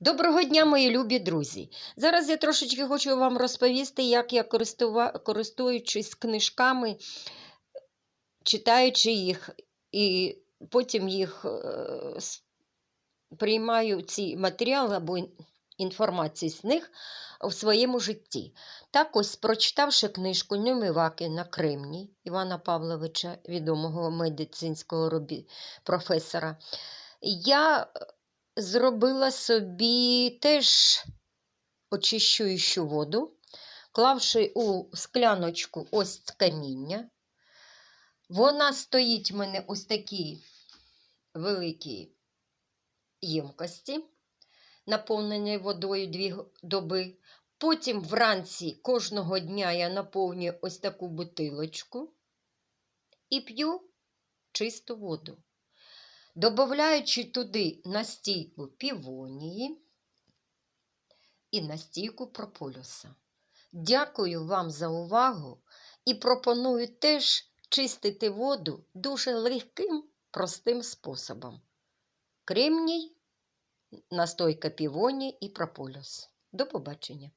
Доброго дня, мої любі друзі! Зараз я трошечки хочу вам розповісти, як я користуючись книжками, читаючи їх, і потім їх е, приймаю ці матеріали або ін- інформацію з них в своєму житті. Так ось, прочитавши книжку Нюмиваки на Кремній Івана Павловича, відомого медицинського професора, я зробила собі теж очищуючу воду, клавши у скляночку ось каміння. Вона стоїть в мене ось такі великі ємкості, наповнені водою дві доби. Потім вранці кожного дня я наповнюю ось таку бутилочку і п'ю чисту воду додаючи туди настійку півонії і настійку прополюса. Дякую вам за увагу і пропоную теж чистити воду дуже легким, простим способом. Кремній, настойка півонії і прополюс. До побачення!